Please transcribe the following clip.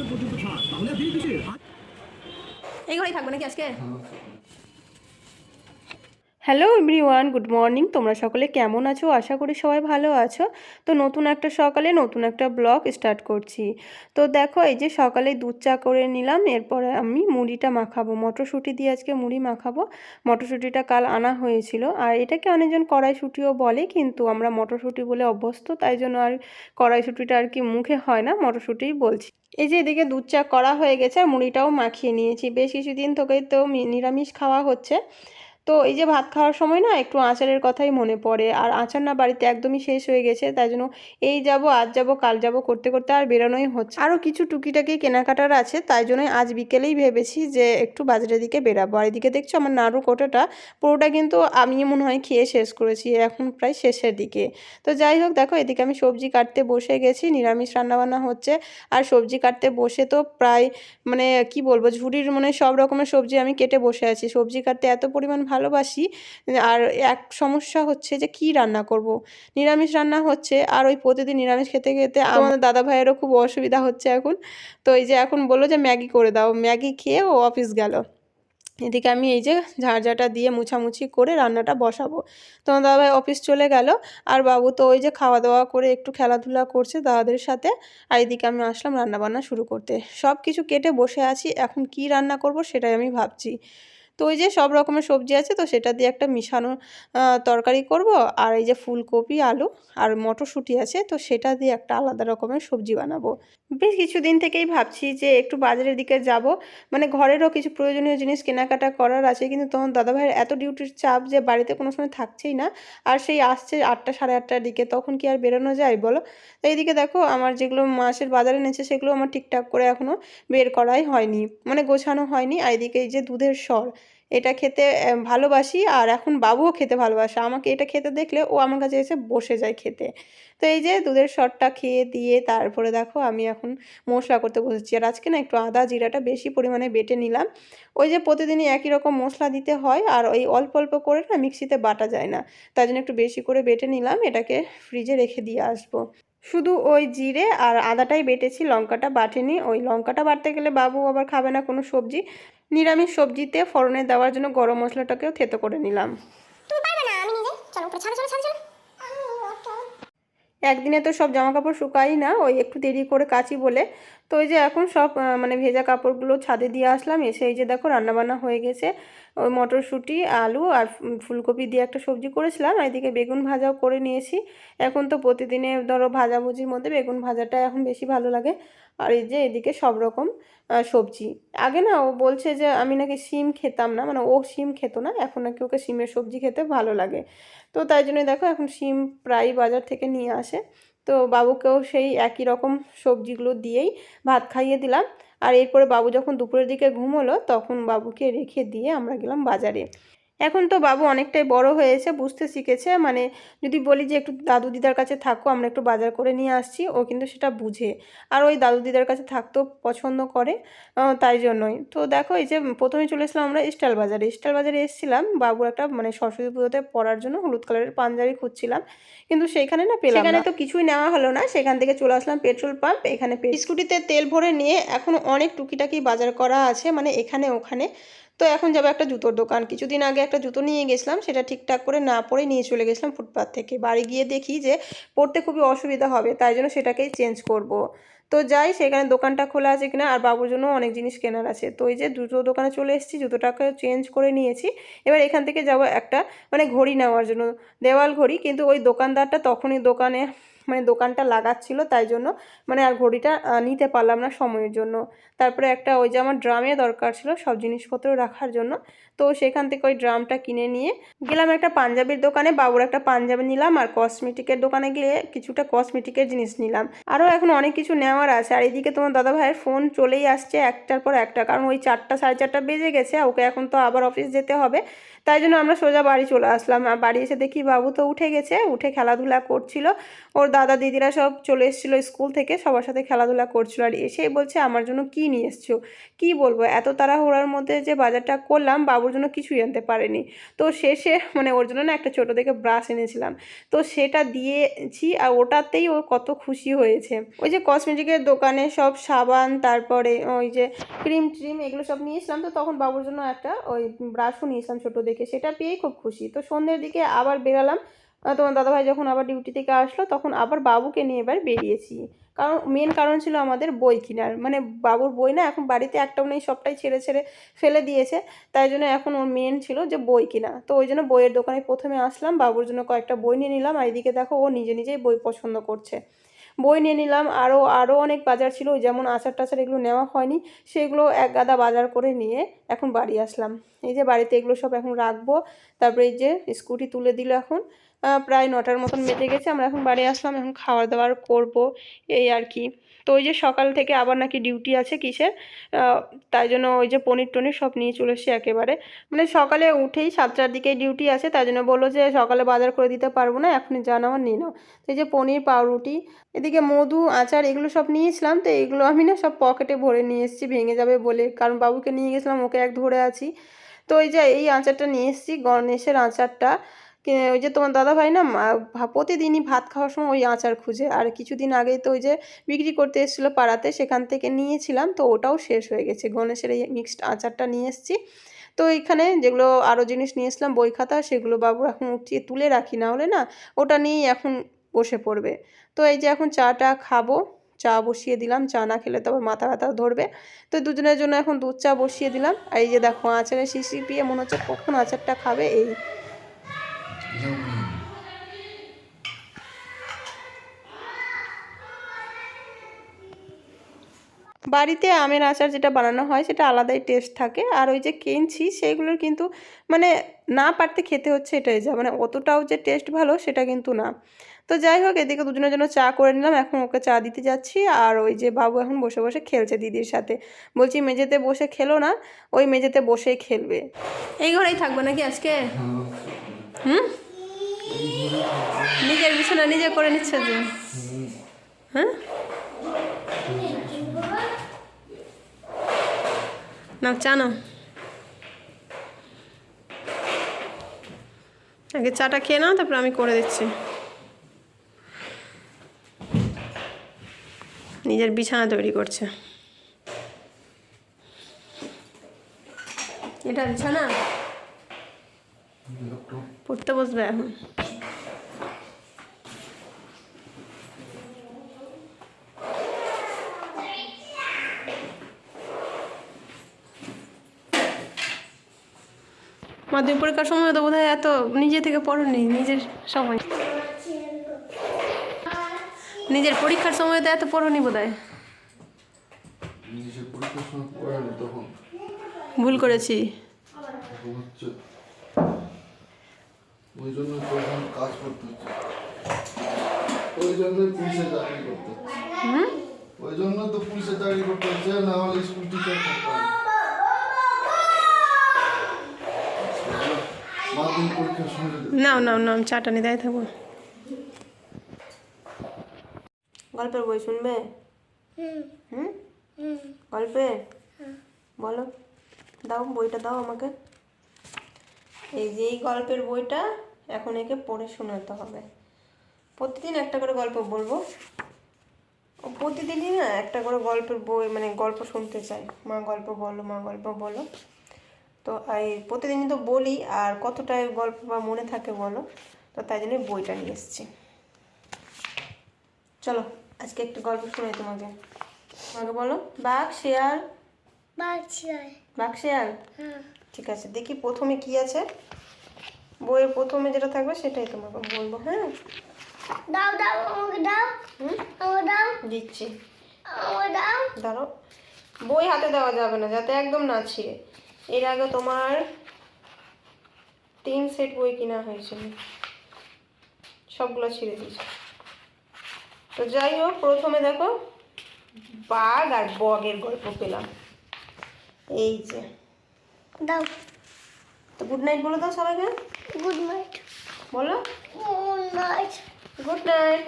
Percent পর্যন্ত ছাড়। তাহলে দিয়ে দিচ্ছে এই ঘরেই থাকব নাকি আজকে? হ্যালো এভরিওয়ান গুড মর্নিং তোমরা সকলে কেমন আছো? আশা করি সবাই ভালো আছো। তো নতুন একটা সকালে নতুন একটা ব্লগ স্টার্ট করছি। তো দেখো, এই যে সকালে দুধ চা করে নিলাম, এরপরে আমি মুড়িটা মাখাবো। মটরশুঁটি দিয়ে আজকে মুড়ি মাখাবো। মটরশুঁটিটা কাল আনা হয়েছিল। আর এটাকে অনেকজন কড়াইশুঁটিও বলে, কিন্তু আমরা মটরশুঁটি বলে অভ্যস্ত, তাই জন্য আর কড়াইশুঁটিটা আর কি মুখে হয় না মটরশুঁটিই বলছি। এই যে এদিকে দুধ চা করা হয়ে গেছে, আর মুড়িটাও মাখিয়ে নিয়েছি। বেশ কিছুদিন থেকেই তো নিরামিষ খাওয়া হচ্ছে। তো এই যে ভাত খাওয়ার সময় না একটু আচারের কথাই মনে পড়ে। আর আচার না বাড়িতে একদমই শেষ হয়ে গেছে, তাই জন্য এই যাব, আজ যাব, কাল যাব করতে করতে আর বেরোনোই হচ্ছে। আরও কিছু টুকিটাকি কেনাকাটার আছে, তাই জন্যই আজ বিকেলেই ভেবেছি যে একটু বাজারের দিকে বেরাবো। আর এদিকে দেখছ আমার নাড়ু কোটাটা, পুরোটা কিন্তু আমি মনে হয় খেয়ে শেষ করেছি, এখন প্রায় শেষের দিকে। তো যাই হোক, দেখো এদিকে আমি সবজি কাটতে বসে গেছি, নিরামিষ রান্নাবান্না হচ্ছে। আর সবজি কাটতে বসে তো প্রায় মানে কি বলব, ঝুড়ির মানে সব রকমের সবজি আমি কেটে বসে আছি। সবজি কাটতে এত পরিমাণ ভালোবাসি। আর এক সমস্যা হচ্ছে যে কি রান্না করব। নিরামিষ রান্না হচ্ছে আর ওই প্রতিদিন নিরামিষ খেতে খেতে আমাদের দাদা ভাইয়েরও খুব অসুবিধা হচ্ছে এখন। তো এই যে এখন বলল যে ম্যাগি করে দাও। ম্যাগি খেয়ে ও অফিস গেল। এদিকে আমি এই যে ঝাড়ঝাটা দিয়ে মুছামুছি করে রান্নাটা বসাবো। তোমার দাদাভাই অফিস চলে গেল। আর বাবু তো ওই যে খাওয়া দাওয়া করে একটু খেলাধুলা করছে দাদাদের সাথে। আর এদিকে আমি আসলাম রান্নাবান্না শুরু করতে। সব কিছু কেটে বসে আছি। এখন কি রান্না করব সেটাই আমি ভাবছি। তো ওই যে সব রকমের সবজি আছে, তো সেটা দিয়ে একটা মিশানো তরকারি করব। আর এই যে ফুলকপি, আলু আর মটরশুঁটি আছে, তো সেটা দিয়ে একটা আলাদা রকমের সবজি বানাবো। বেশ কিছুদিন থেকেই ভাবছি যে একটু বাজারের দিকে যাব। মানে ঘরেরও কিছু প্রয়োজনীয় জিনিস কেনাকাটা করার আছে, কিন্তু তোমার দাদাভাইয়ের এত ডিউটির চাপ যে বাড়িতে কোনো সময় থাকছেই না। আর সেই আসছে আটটা, সাড়ে আটটার দিকে, তখন কি আর বেরোনো যায় বলো? তো এইদিকে দেখো আমার যেগুলো মাসের বাজারে এনেছে, সেগুলো আমার ঠিকঠাক করে এখনও বের করাই হয়নি। মানে গোছানো হয়নি, আর এদিকে এই যে দুধের স্বর এটা খেতে ভালোবাসি আর এখন বাবুও খেতে ভালোবাসে। আমাকে এটা খেতে দেখলে ও আমার কাছে এসে বসে যায় খেতে। তো এই যে দুধের স্বরটা খেয়ে দিয়ে তারপরে দেখো আমি এখন মশলা করতে বসেছি। আর আজকে না একটু আদা জিরাটা বেশি পরিমাণে বেটে নিলাম। ওই যে প্রতিদিনই একই রকম মশলা দিতে হয় আর ওই অল্প অল্প করে না মিক্সিতে বাটা যায় না। তাই জন্য একটু বেশি করে বেটে নিলাম, এটাকে ফ্রিজে রেখে দিয়ে আসব। শুধু ওই জিরে আর আদাটাই বেটেছি, লঙ্কাটা বাটেনি। ওই লঙ্কাটা বাটতে গেলে বাবু আবার খাবে না কোনো সবজি। নিরামিষ সবজিতে ফোড়নে দেওয়ার জন্য গরম মশলাটাকেও থেতো করে নিলাম। একদিনে তো সব জামা কাপড় শুকাই না ওই একটু দেরি করে কাচি বলে। তো ওই যে এখন সব মানে ভেজা কাপড়গুলো ছাদে দিয়ে আসলাম এসে এই যে দেখো রান্নাবান্না হয়ে গেছে। ওই মটরশুঁটি আলু আর ফুলকপি দিয়ে একটা সবজি করেছিলাম আর এদিকে বেগুন ভাজাও করে নিয়েছি। এখন তো প্রতিদিনে ধরো ভাজাভুজির মধ্যে বেগুন ভাজাটা এখন বেশি ভালো লাগে। আর এই যে এদিকে সব রকম সবজি। আগে না ও বলছে যে আমি নাকি শিম খেতাম না মানে ও শিম খেত না, এখন নাকি ওকে শিমের সবজি খেতে ভালো লাগে। তো তাই জন্য দেখো এখন শিম প্রায় বাজার থেকে নিয়ে আসে। তো বাবুকেও সেই একই রকম সবজিগুলো দিয়েই ভাত খাইয়ে দিলাম। আর এরপরে বাবু যখন দুপুরের দিকে ঘুমোলো, তখন বাবুকে রেখে দিয়ে আমরা গেলাম বাজারে। এখন তো বাবু অনেকটাই বড় হয়েছে বুঝতে শিখেছে। মানে যদি বলি যে একটু দাদু দিদার কাছে থাকো আমরা একটু বাজার করে নিয়ে আসছি ও কিন্তু সেটা বুঝে। আর ওই দাদু দিদার কাছে থাকতেও পছন্দ করে তাই জন্যই। তো দেখো এই যে প্রথমে চলে এসলাম আমরা স্টাইল বাজারে। স্টাইল বাজারে এসেছিলাম বাবুর একটা মানে সরস্বতী পুজোতে পরার জন্য হলুদ কালারের পাঞ্জাবি খুঁজছিলাম। কিন্তু সেইখানে না পেলাম সেখানে তো কিছুই নেওয়া হলো না সেখান থেকে চলে আসলাম পেট্রোল পাম্প। এখানে স্কুটিতে তেল ভরে নিয়ে এখন অনেক টুকিটাকি বাজার করা আছে মানে এখানে ওখানে। তো এখন যাব একটা জুতোর দোকান। কিছুদিন আগে একটা জুতো নিয়ে গেছিলাম, সেটা ঠিকঠাক করে না পরে নিয়ে চলে গেছিলাম ফুটপাথ থেকে। বাড়ি গিয়ে দেখি যে পড়তে খুবই অসুবিধা হবে, তাই জন্য সেটাকেই চেঞ্জ করব। তো যাই, সেখানে দোকানটা খোলা আছে কিনা, আর বাবুর জন্য অনেক জিনিস কেনার আছে। তো এই যে জুতো দোকানে চলে এসেছি, জুতোটাকে চেঞ্জ করে নিয়েছি। এবার এখান থেকে যাব একটা মানে ঘড়ি নেওয়ার জন্য, দেওয়াল ঘড়ি। কিন্তু ওই দোকানদারটা তখনই দোকানে মানে দোকানটা লাগাচ্ছিল, তাই জন্য মানে আর ঘড়িটা নিতে পারলাম না সময়ের জন্য। তারপরে একটা ওই যে আমার ড্রামে দরকার ছিল সব জিনিসপত্র রাখার জন্য। তো সেখান থেকে ওই ড্রামটা কিনে নিয়ে গেলাম একটা পাঞ্জাবির দোকানে, বাবুর একটা পাঞ্জাবি নিলাম আর কসমেটিকের দোকানে গিয়ে কিছুটা কসমেটিকের জিনিস নিলাম। আরও এখন অনেক কিছু নেওয়ার আছে। আর এদিকে তোমার দাদা ভাইয়ের ফোন চলেই আসছে একটার পর একটা, কারণ ওই চারটা সাড়ে চারটা বেজে গেছে ওকে এখন তো আবার অফিস যেতে হবে। তাই জন্য আমরা সোজা বাড়ি চলে আসলাম। বাড়ি এসে দেখি বাবু তো উঠে গেছে, উঠে খেলাধুলা করছিল। ওর দাদা দিদিরা সব চলে এসেছিল স্কুল থেকে, সবার সাথে খেলাধুলা করছিল আর এসেই বলছে, আমার জন্য কি নিয়ে এসছো? কি বলব? এত তাড়াহুড়ার মধ্যে যে বাজারটা করলাম, বাবুর জন্য কিছুই আনতে পারেনি। তো শেষে মানে ওর জন্য না একটা ছোটো থেকে ব্রাশ এনেছিলাম। তো সেটা দিয়েছি আর ওটাতেই ও কত খুশি হয়েছে। ওই যে কসমেটিকের দোকানে সব সাবান, তারপরে ওই যে ক্রিম ট্রিম এগুলো সব নিয়েছিলাম, তো তখন বাবুর জন্য একটা ওই ব্রাশও নিয়েছিলাম ছোটো দেখে। সেটা পেয়েই খুব খুশি। তো সন্ধ্যের দিকে আবার বেরালাম তোমার দাদাভাই যখন আবার ডিউটি থেকে আসলো, তখন আবার বাবুকে নিয়ে এবার বেরিয়েছি। কারণ মেন কারণ ছিল আমাদের বই কেনার। মানে বাবুর বই না, এখন বাড়িতে একটাও নেই, সবটাই ছেড়ে ছেড়ে ফেলে দিয়েছে। তাই জন্য এখন ওর মেন ছিল যে বই কেনা। তো ওই জন্য বইয়ের দোকানে প্রথমে আসলাম, বাবুর জন্য কয়েকটা বই নিয়ে নিলাম। আর এদিকে দেখো, ও নিজে নিজেই বই পছন্দ করছে। বই নিয়ে নিলাম আরও আরও অনেক বাজার ছিল। যেমন আচার টাচার এগুলো নেওয়া হয়নি, সেগুলো এক গাদা বাজার করে নিয়ে এখন বাড়ি আসলাম। এই যে বাড়িতে এগুলো সব এখন রাখব। তারপরে এই যে স্কুটি তুলে দিল এখন। প্রায় নটার মতন বেজে গেছে, আমরা এখন বাড়ি আসলাম, এখন খাওয়া দাওয়ার করব, এই আর কি। তো ওই যে সকাল থেকে আবার নাকি ডিউটি আছে কিসের তাই জন্য ওই যে পনির টনির সব নিয়ে চলে এসেছি একেবারে। মানে সকালে উঠেই সাতটার দিকে ডিউটি আছে, তাই জন্য বলল যে সকালে বাজার করে দিতে পারব না, এখনই যা নেওয়ার নিয়ে নাও। এই যে পনির, পাউরুটি, এদিকে মধু, আচার, এগুলো সব নিয়েছিলাম তো এগুলো আমি না সব পকেটে ভরে নিয়ে এসেছি, ভেঙে যাবে বলে, কারণ বাবুকে নিয়ে গেছিলাম, ওকে এক ধরে আছি। তো ওই যে এই আচারটা নিয়ে এসেছি, গণেশের আচারটা ওই যে তোমার দাদা ভাই না প্রতিদিনই ভাত খাওয়ার সময় ওই আচার খুঁজে। আর কিছুদিন আগেই তো ওই যে বিক্রি করতে এসেছিল পাড়াতে, সেখান থেকে নিয়েছিলাম, তো ওটাও শেষ হয়ে গেছে। গণেশের এই মিক্সড আচারটা নিয়ে এসেছি। তো এইখানে যেগুলো আরও জিনিস নিয়ে এসলাম বই খাতা, সেগুলো বাবু এখন উঠিয়ে তুলে রাখি, না হলে না ওটা নিয়েই এখন বসে পড়বে। তো এই যে এখন চাটা খাব, চা বসিয়ে দিলাম, চা না খেলে তো আবার মাথা ব্যথা ধরবে। তো দুজনের জন্য এখন দুধ চা বসিয়ে দিলাম। এই যে দেখো আচারের শিশি পিয়ে মনে হচ্ছে কখন আচারটা খাবে, এই বাড়িতে আমের আচার যেটা বানানো হয় সেটা আলাদাই টেস্ট থাকে। আর ওই যে কিনছি সেইগুলোর কিন্তু মানে না পারতে খেতে হচ্ছে এটাই যা মানে অতটাও যে টেস্ট ভালো সেটা কিন্তু না। তো যাই হোক এদিকে দুজনের জন্য চা করে নিলাম এখন ওকে চা দিতে যাচ্ছি। আর ওই যে বাবু এখন বসে বসে খেলছে দিদির সাথে। বলছি মেঝেতে বসে খেলো না ওই মেঝেতে বসেই খেলবে। এই ঘরেই থাকব নাকি আজকে? হুম? নিজের বিছানা নিজে করে নিচ্ছে যে। হ্যাঁ? নাও, চা নাও। আগে চাটা খেয়ে নাও, তারপর আমি করে দিচ্ছি। নিজের বিছানা তৈরি করছে। এটা বিছানা? পড়তে বসবে এখন। মাধ্যমিক পরীক্ষার সময় তো বোধহয় এত নিজে থেকে পড়নি নিজের সময়। নিজের পরীক্ষার সময় তো এত পড়নি বোধ হয় ভুল করেছি। ওই জন্য তো এখন কাজ করতে হচ্ছে। ওই জন্যই পুলিশে চাকরি করতে ওই জন্য তো পুলিশে চাকরি করতে হচ্ছে না হলে স্কুল টিচার নাও নাও নাও চাটা নিয়ে দাঁড়িয়ে থাকব। গল্পের বই শুনবে? হুম। গল্পের বলো দাও বইটা দাও আমাকে। এই যে এই গল্পের বইটা এখন একে পড়ে শোনাতে হবে। প্রতিদিন একটা করে গল্প বলব। ও প্রতিদিনই না একটা করে গল্পের বই মানে গল্প শুনতে চাই। মা গল্প বলো মা গল্প বলো। তো এই প্রতিদিনই তো বলি আর কতটা গল্প বা মনে থাকে বলো তো তাই জন্য বইটা নিয়ে এসেছি। চলো আজকে একটা গল্প শোনাই তোমাকে। তোমাকে বলো বাঘ শেয়াল? বাঘ শেয়াল। ঠিক আছে দেখি প্রথমে কি আছে। বইয়ের প্রথমে যেটা থাকবে সেটাই তোমাকে বলব হ্যাঁ? দাও দাও আমাকে দাও। হুম? আমাকে দাও। দিচ্ছি। আমাকে দাও। ধরো বই হাতে দেওয়া যাবে না যাতে একদম না ছিঁড়ে। এর আগে তোমার তিন সেট বই কিনা হয়েছিল। সবগুলো ছিঁড়ে দিয়েছে। তো যাই হোক প্রথমে দেখো বাঘ আর বগের গল্প পেলাম। এই যে। দাও। তো গুড নাইট বলে দাও সবাইকে। গুড নাইট বলো। Good night good night